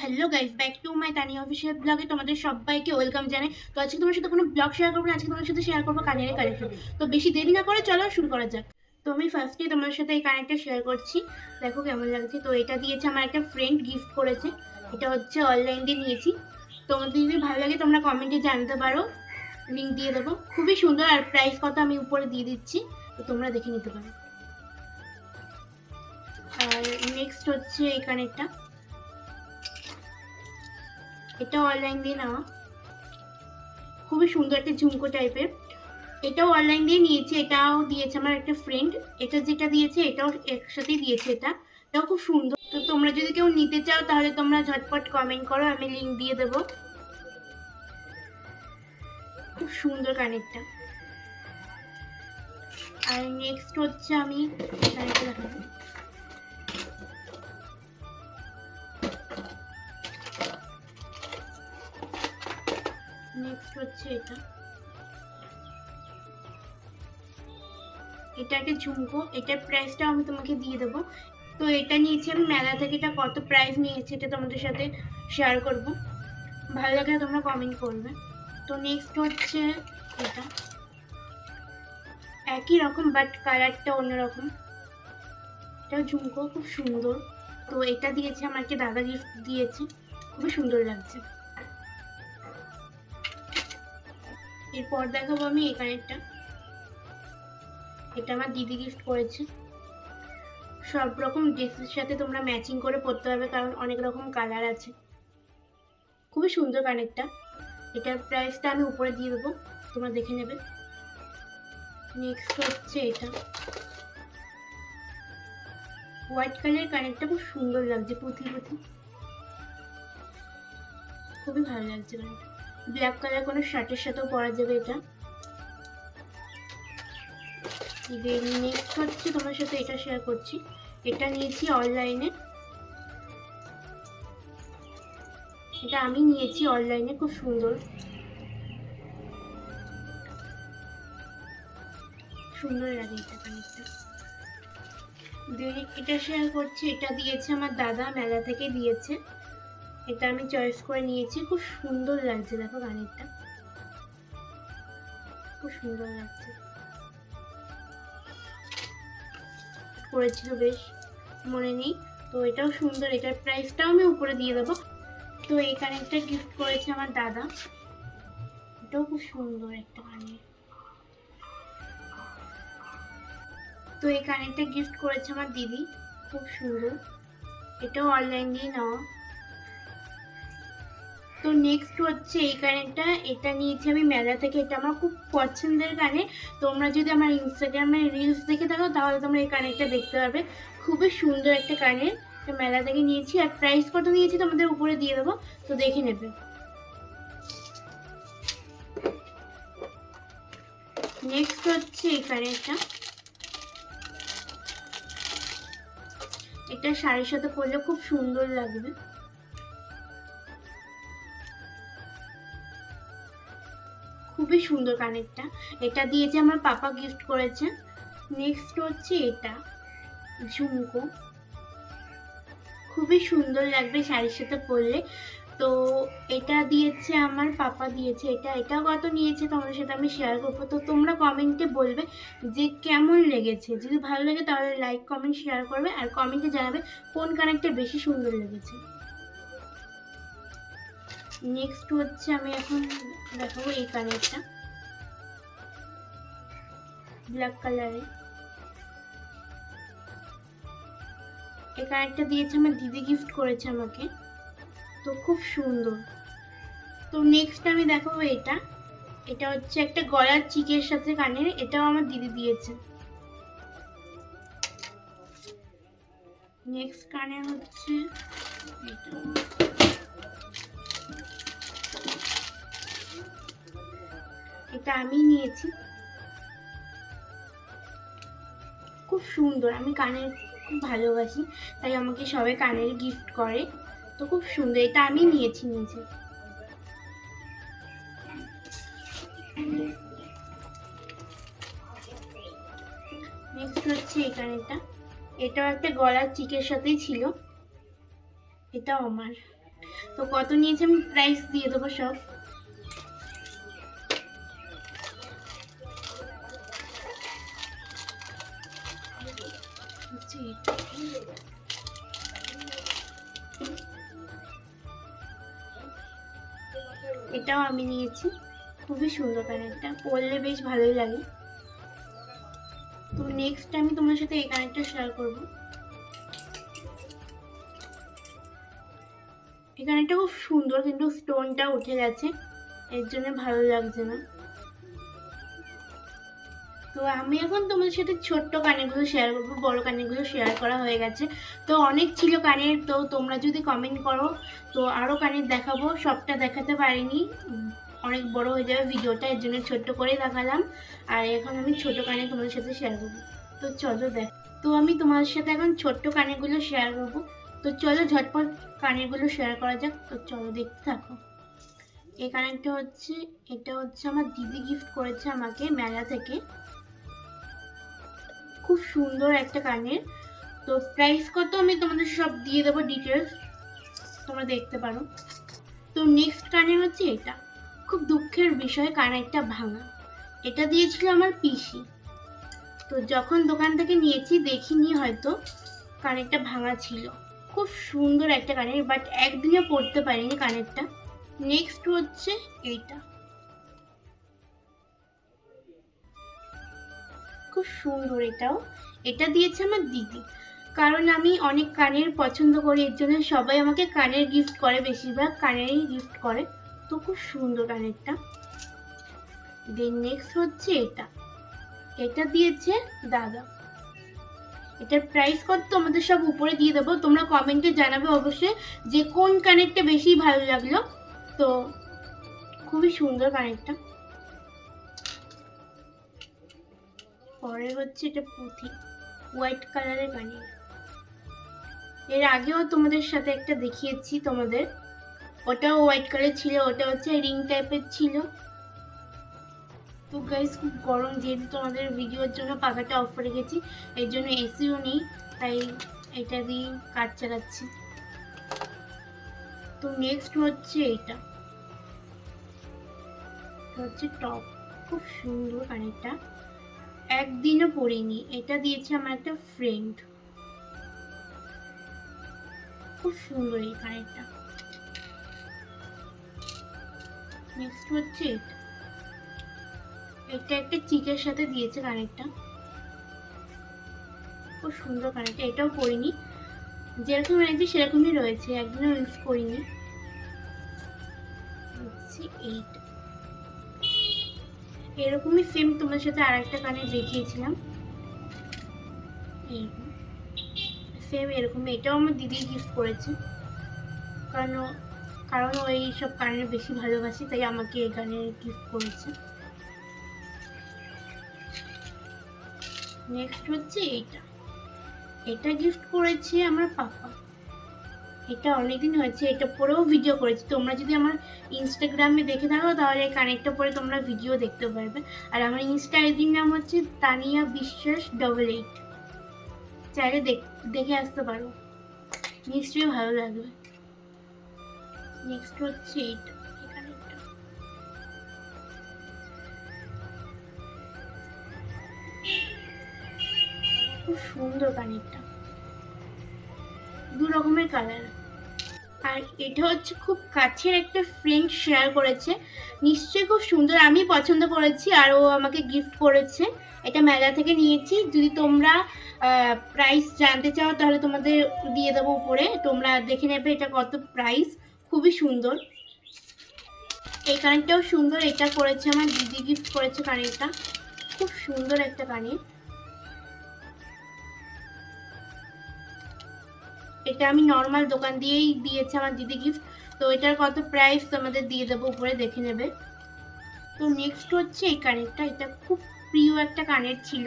Hello guys back to my Tani official ব্লগে তোমাদের সবাইকে ওয়েলকাম জানাই। তো আজকে তোমার সাথে কোনো ব্লগ শেয়ার করব না, আজকে তোমার সাথে শেয়ার করব কানের কালেকশন তো বেশি দেরি না করে চলো শুরু করা যাক। তো আমি ফার্স্টে তোমার সাথে এই কানেরটা শেয়ার করছি। দেখো কেমন লাগছে। তো এটা দিয়েছে আমার একটা ফ্রেন্ড গিফট করেছে। এটা হচ্ছে অনলাইন দিয়ে নিয়েছি। তোমাদের যদি ভালো লাগে তোমরা কমেন্টে জানতে পারো। লিঙ্ক দিয়ে দেবো। খুবই সুন্দর আর প্রাইস কত আমি উপরে দিয়ে দিচ্ছি। তো তোমরা দেখে নিতে পারো। আর নেক্সট হচ্ছে এই কানেরটা এটা অনলাইন দিয়ে নেওয়া খুবই সুন্দর একটা ঝুমকো টাইপের এটাও অনলাইন দিয়ে নিয়েছি, এটাও দিয়েছে আমার একটা ফ্রেন্ড এটা যেটা দিয়েছে, এটাও একসাথেই দিয়েছে এটা। এটাও খুব সুন্দর। তো তোমরা যদি কেউ নিতে চাও, তাহলে তোমরা ঝটপট কমেন্ট করো, আমি লিঙ্ক দিয়ে দেবো। খুব সুন্দর কানেরটা আর নেক্সট হচ্ছে আমি নেক্সট হচ্ছে এটা। এটা একটা ঝুমকো এটার প্রাইসটা আমি তোমাকে দিয়ে দেবো। তো এটা নিয়েছি আমি, মেলা থেকে এটা কত প্রাইস নিয়েছে এটা তোমাদের সাথে শেয়ার করব। ভালো লাগলে তোমরা কমেন্ট করবে। তো নেক্সট হচ্ছে এটা। একই রকম বাট কালারটা অন্যরকম। এটাও ঝুমকো খুব সুন্দর। তো এটা দিয়েছে, আমাকে দাদা গিফট দিয়েছে। খুবই সুন্দর লাগছে। এরপর দেখাবো আমি এই কানেরটা। এটা আমার দিদি গিফট করেছে। সব রকম ড্রেসের সাথে তোমরা ম্যাচিং করে পরতে পারবে, কারণ অনেক রকম কালার আছে। খুবই সুন্দর কানেরটা। এটার প্রাইসটা আমি উপরে দিয়ে দেবো, তোমরা দেখে নেবে। নেক্সট হচ্ছে এটা। হোয়াইট কালারের কানেরটা খুব সুন্দর লাগছে, পুঁথি পুঁথি। খুবই ভালো লাগছে কানেরটা। ব্ল্যাক কালার কোনো শার্টের সাথেও পরা যাবে এটা। নেক্সট হচ্ছে তোমার সাথে এটা শেয়ার করছি। এটা নিয়েছি অনলাইনে এটা আমি নিয়েছি অনলাইনে খুব সুন্দর। সুন্দর লাগে এটা কানেরটা। দেন এটা শেয়ার করছি, এটা দিয়েছে আমার দাদা, মেলা থেকে দিয়েছে। এটা আমি চয়েস করে নিয়েছি। খুব সুন্দর লাগছে, দেখো গানেরটা। খুব সুন্দর লাগছে। করেছিল বেশ, মনে নেই। তো এটাও সুন্দর, এটার প্রাইসটাও আমি উপরে দিয়ে দেবো। তো এই কানেরটা গিফট করেছে আমার দাদা। এটাও খুব সুন্দর একটা কানের তো এই কানেরটা গিফট করেছে আমার দিদি। খুব সুন্দর। এটাও অনলাইন দিয়ে নেওয়া। তো নেক্সট হচ্ছে এই কানেরটা এটা নিয়েছি আমি মেলা থেকে। এটা আমার খুব পছন্দের কানে তোমরা যদি আমার ইনস্টাগ্রামে রিলস দেখে থাকো, তাহলে তোমরা এই কানেরটা দেখতে পারবে। খুবই সুন্দর একটা কানের মেলা থেকে নিয়েছি। আর প্রাইস কত নিয়েছি তোমাদের উপরে দিয়ে দেবো। তো দেখে নেবে। নেক্সট হচ্ছে এই কানেরটা এটা শাড়ির সাথে পরলে খুব সুন্দর লাগবে। খুবই সুন্দর কানেরটা। এটা দিয়েছে আমার পাপা গিফট করেছে। নেক্সট হচ্ছে এটা, ঝুমকো। খুবই সুন্দর লাগবে শাড়ির সাথে পরলে। তো এটা দিয়েছে আমার পাপা দিয়েছে এটা এটা কত নিয়েছে তোমাদের সাথে আমি শেয়ার করব। তো তোমরা কমেন্টে বলবে যে কেমন লেগেছে। যদি ভালো লাগে তাহলে লাইক কমেন্ট শেয়ার করবে আর কমেন্টে জানাবে কোন কানেরটা বেশি সুন্দর লেগেছে। নেক্সট হচ্ছে আমি এখন দেখাবো এই কানেরটা ব্ল্যাক কালারে এই কানেরটা দিয়েছে, আমার দিদি গিফট করেছে আমাকে। তো খুব সুন্দর। তো নেক্সট আমি দেখাবো এটা। এটা হচ্ছে একটা গলার চিকের সাথে কানের, এটাও আমার দিদি দিয়েছে। নেক্সট কানের হচ্ছে এটা। এটা আমি নিয়েছি। খুব সুন্দর, আমি কানের খুব ভালোবাসি, তাই আমাকে সবাই কানের গিফট করে। তো খুব সুন্দর, এটা আমি নিয়েছি নিজে। নেক্সট হচ্ছে এই কানেরটা। এটাও একটা গলার চিকের সাথেই ছিল। এটাও আমার। তো কত নিয়েছে আমি? প্রাইস দিয়ে দেবো সব। এটাও আমি নিয়েছি। খুবই সুন্দর কানেরটা পরলে বেশ ভালোই লাগে। তো নেক্সট আমি তোমার সাথে এই কানেরটা শেয়ার করব। এই কানেরটা খুব সুন্দর, কিন্তু স্টোনটা উঠে গেছে। এর জন্য ভালো লাগছে না। তো আমি এখন তোমাদের সাথে ছোট্ট কানেরগুলো শেয়ার করব, বড় কানেরগুলো শেয়ার করা হয়ে গেছে। তো অনেক ছিল কানের, তো তোমরা যদি কমেন্ট করো, তো আরও কানের দেখাবো, সবটা দেখাতে পারিনি। অনেক বড় হয়ে যাবে ভিডিওটা, এর জন্য ছোট্ট করে দেখালাম আর এখন আমি ছোট কানে তোমাদের সাথে শেয়ার করব। তো চলো দেখ, তো আমি তোমাদের সাথে এখন ছোট্ট কানেরগুলো শেয়ার করব। তো চলো ঝটপট কানেরগুলো শেয়ার করা যাক। তো চলো দেখতে থাকো। এই কানেরটা হচ্ছে, এটা হচ্ছে আমার দিদি গিফট করেছে আমাকে মেলা থেকে। খুব সুন্দর একটা কানের। তো প্রাইস কত আমি তোমাদের সব দিয়ে দেবো ডিটেলস তোমরা দেখতে পারো। তো নেক্সট কানের হচ্ছে এটা। খুব দুঃখের বিষয়, কানেরটা ভাঙা। এটা দিয়েছিল আমার পিসি। তো যখন দোকান থেকে নিয়েছি, দেখিনি হয়তো। কানেরটা ভাঙা ছিল। খুব সুন্দর একটা কানের বাট একদিনে পরতে পারিনি কানেরটা। নেক্সট হচ্ছে এইটা। খুব সুন্দর এটাও। এটা দিয়েছে আমার দিদি। কারণ আমি অনেক কানের পছন্দ করি, এর জন্য সবাই আমাকে কানের গিফট করে, বেশিরভাগ কানেরই গিফট করে। তো খুব সুন্দর কানেরটা। দেন নেক্সট হচ্ছে এটা। এটা দিয়েছে দাদা। এটার প্রাইস কত তোমাদের সব উপরে দিয়ে দেবো। তোমরা কমেন্টে জানাবে অবশ্যই যে কোন কানেরটা বেশি ভালো লাগল। তো খুবই সুন্দর কানেরটা। পরে হচ্ছে এটা পুঁথি হোয়াইট কালারের কানের এর আগেও তোমাদের সাথে একটা দেখিয়েছি তোমাদের। ওটাও হোয়াইট কালার ছিল, ওটা হচ্ছে রিং টাইপের ছিল। তো গাইস খুব গরম, যেহেতু তোমাদের ভিডিওর জন্য পাখাটা অফ রেখেছি এর জন্য এসিও নেই, তাই এটা দিয়ে কাজ চালাচ্ছি। তো নেক্সট হচ্ছে এটা। হচ্ছে টপ খুব সুন্দর কানেরটা একদিনও পরিনি এটা দিয়েছে আমার একটা ফ্রেন্ড খুব সুন্দর এই কানেরটা নেক্সট হচ্ছে এটা। এটা একটা চিকের সাথে দিয়েছে কানেরটা খুব সুন্দর কানেরটা এটাও পরিনি যেরকম এনেছি, সেরকমই রয়েছে। একদিনও ইউজ করিনি। হচ্ছে এইটা। এরকমই সেম তোমার সাথে আর একটা কানে দেখিয়েছিলাম সেম এরকম এটাও আমার দিদি গিফট করেছে। কারণ কারণ ও এই সব কানের বেশি ভালোবাসি, তাই আমাকে এই গানের গিফট করেছে। নেক্সট হচ্ছে এইটা। এটা গিফট করেছে আমার পাপা। এটা অনেকদিন হয়েছে, এটা পরেও ভিডিও করেছি। তোমরা যদি আমার ইনস্টাগ্রামে দেখে থাকো, তাহলে এই পরে তোমরা ভিডিও দেখতে পারবে। আর আমার ইনস্টা আইডির নাম হচ্ছে তানিয়া বিশ্বাস ডবল এইট চাইলে দেখ- আসতে পারো। নিশ্চয়ই ভালো লাগবে। নেক্সট হচ্ছে এইটা। খুব সুন্দর কানেরটা দু রকমের কালার আর এটা হচ্ছে খুব কাছের একটা ফ্রেন্ড শেয়ার করেছে। নিশ্চয়ই খুব সুন্দর, আমি পছন্দ করেছি আর ও আমাকে গিফট করেছে। এটা মেলা থেকে নিয়েছি। যদি তোমরা প্রাইস জানতে চাও তাহলে তোমাদের দিয়ে দেবো উপরে। তোমরা দেখে নেবে এটা কত প্রাইস খুবই সুন্দর। এই কানেরটাও সুন্দর। এটা করেছে আমার দিদি গিফট করেছে কানেরটা। খুব সুন্দর একটা কানের। এটা আমি নর্মাল দোকান দিয়েই দিয়েছে আমার দিদি গিফট তো এটার কত প্রাইস তোমাদের দিয়ে দেবো উপরে দেখে নেবে। তো নেক্সট হচ্ছে এই কানেরটা এটা খুব প্রিয় একটা কানের ছিল।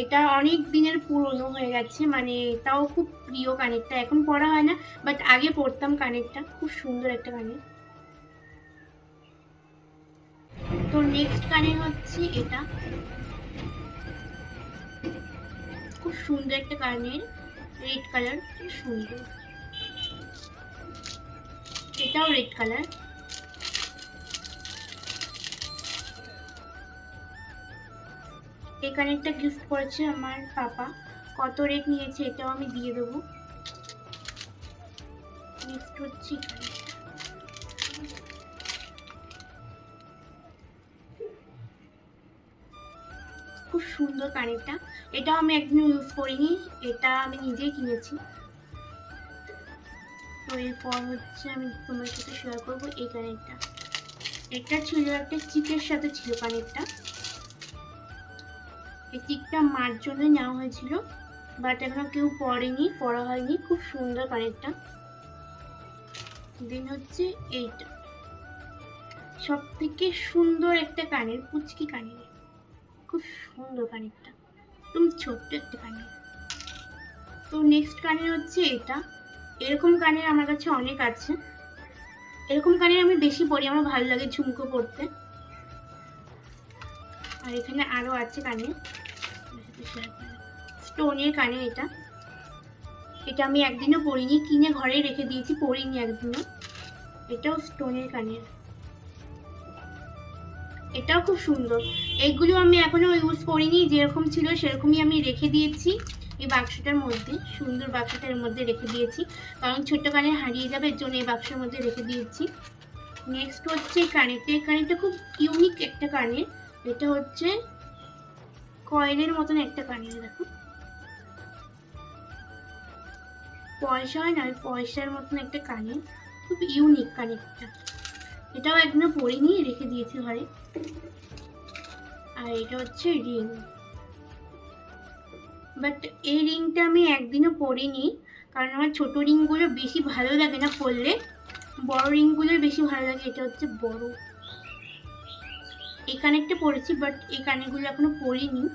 এটা অনেক দিনের পুরনো হয়ে গেছে মানে তাও খুব প্রিয় কানেরটা এখন পরা হয় না বাট আগে পরতাম কানেরটা খুব সুন্দর একটা কানের তো নেক্সট কানের হচ্ছে এটা। খুব সুন্দর একটা কানের রেড কালার খুব সুন্দর। এটাও রেড কালার এখানে একটা গিফট করেছে আমার পাপা। কত রেট নিয়েছে এটাও আমি দিয়ে দেবো। গিফট হচ্ছে এই খুব সুন্দর কানেরটা এটাও আমি একদিন ইউজ করিনি, এটা আমি নিজেই কিনেছি। তো এরপর হচ্ছে আমি তোমার সাথে শেয়ার করব এই কানেরটা এটা ছিল একটা চিকের সাথে ছিল কানেরটা এই চিকটা মার জন্য নেওয়া হয়েছিল বাট এখনও কেউ পরেনি পড়া হয়নি। খুব সুন্দর কানেরটা দেন হচ্ছে এইটা। সব থেকে সুন্দর একটা কানের, পুচকি কানের। খুব সুন্দর কানেরটা একদম ছোট্ট একটা কানের তো নেক্সট কানের হচ্ছে এটা। এরকম কানের আমার কাছে অনেক আছে। এরকম কানের আমি বেশি পরি আমার ভালো লাগে ঝুমকো পরতে আর এখানে আরও আছে কানে স্টোনের কানে এটা। এটা আমি একদিনও পরিনি কিনে ঘরে রেখে দিয়েছি পরিনি একদিনও। এটাও স্টোনের কানের এটাও খুব সুন্দর। এগুলো আমি এখনও ইউজ করিনি, যেরকম ছিল সেরকমই আমি রেখে দিয়েছি। এই বাক্সটার মধ্যে, সুন্দর বাক্সটার মধ্যে রেখে দিয়েছি। কারণ ছোট্ট কানে হারিয়ে যাবে, এর জন্য এই বাক্সের মধ্যে রেখে দিয়েছি। নেক্সট হচ্ছে কানেরটা এই কানেরটা খুব ইউনিক একটা কানের। এটা হচ্ছে কয়েনের মতন একটা কানের, দেখো। পয়সা হয় না পয়সার মতন একটা কানের। খুব ইউনিক কানেরটা এটাও একদিনও পরিনি রেখে দিয়েছি ঘরে। আর এটা হচ্ছে রিং। বাট এই রিংটা আমি একদিনও পরিনি, কারণ আমার ছোট রিংগুলো বেশি ভালো লাগে না পরলে। বড় রিংগুলো বেশি ভালো লাগে, এটা হচ্ছে বড়। এই কানেরটা পরেছি বাট এই কানেরগুলো এখনও পরিনি।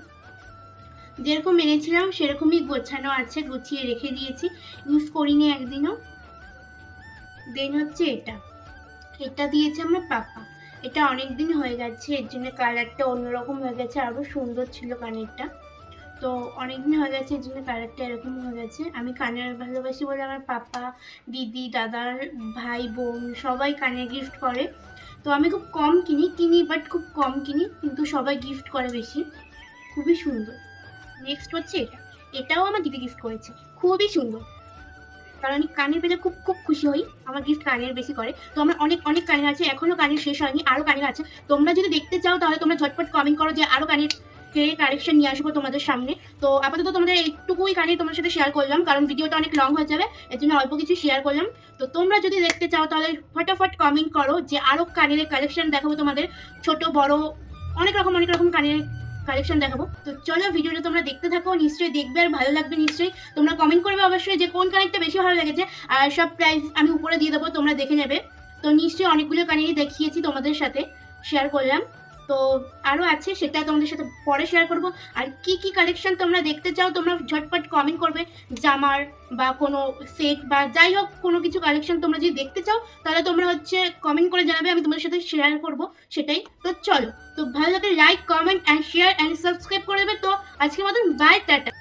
যেরকম এনেছিলাম, সেরকমই গোছানো আছে, গুছিয়ে রেখে দিয়েছি। ইউজ করিনি একদিনও। দেন হচ্ছে এটা। এটা দিয়েছে আমার পাপা। এটা অনেক দিন হয়ে গেছে, এর জন্য কালারটা অন্যরকম হয়ে গেছে আরও সুন্দর ছিল কানেরটা। তো অনেক দিন হয়ে গেছে, এর জন্য কালারটা এরকম হয়ে গেছে। আমি কানের ভালোবাসি বলে আমার পাপা, দিদি, দাদার ভাই, বোন সবাই কানের গিফট করে। তো আমি খুব কম কিনি কিনি বাট খুব কম কিনি, কিন্তু সবাই গিফট করে বেশি। খুবই সুন্দর। নেক্সট হচ্ছে এটা। এটাও আমার দিদি গিফট করেছে। খুবই সুন্দর। কারণ আমি কানের পেলে খুব খুব খুশি হই। আমার গিফট কানের বেশি করে। তো আমার অনেক অনেক কানের আছে এখনও কানের শেষ হয়নি আরও কানের আছে। তোমরা যদি দেখতে চাও তাহলে তোমরা ঝটপট কমেন্ট করো যে আরও কানের কে কালেকশন নিয়ে আসব তোমাদের সামনে। তো আপাতত তোমাদের একটুকুই কানের তোমার সাথে শেয়ার করলাম, কারণ ভিডিওটা অনেক লং হয়ে যাবে, এর জন্য অল্প কিছু শেয়ার করলাম। তো তোমরা যদি দেখতে চাও তাহলে ফটাফট কমেন্ট করো যে আরও কানের কালেকশন দেখাবো তোমাদের, ছোট, বড়, অনেক রকম অনেক রকম কানের কালেকশন দেখাবো। তো চলো ভিডিওটা তোমরা দেখতে থাকো, নিশ্চয়ই দেখবে আর ভালো লাগবে নিশ্চয়ই। তোমরা কমেন্ট করবে অবশ্যই যে কোন কানেরটা বেশি ভালো লেগেছে, আর সব প্রাইস আমি উপরে দিয়ে দেবো, তোমরা দেখে নেবে। তো নিশ্চয়ই অনেকগুলো কানেরই দেখিয়েছি তোমাদের সাথে শেয়ার করলাম। তো আরও আছে, সেটা তোমাদের সাথে পরে শেয়ার করব। আর কি কি কালেকশন তোমরা দেখতে চাও, তোমরা ঝটপট কমেন্ট করবে। জামার বা কোনো সেট বা যাই হোক, কোনো কিছু কালেকশন তোমরা যদি দেখতে চাও, তাহলে তোমরা হচ্ছে কমেন্ট করে জানাবে, আমি তোমাদের সাথে শেয়ার করব, সেটাই। তো চলো, তো ভালো লাগে like comment and share and subscribe করে দেবে। তো আজকের মতন বাই টাটা।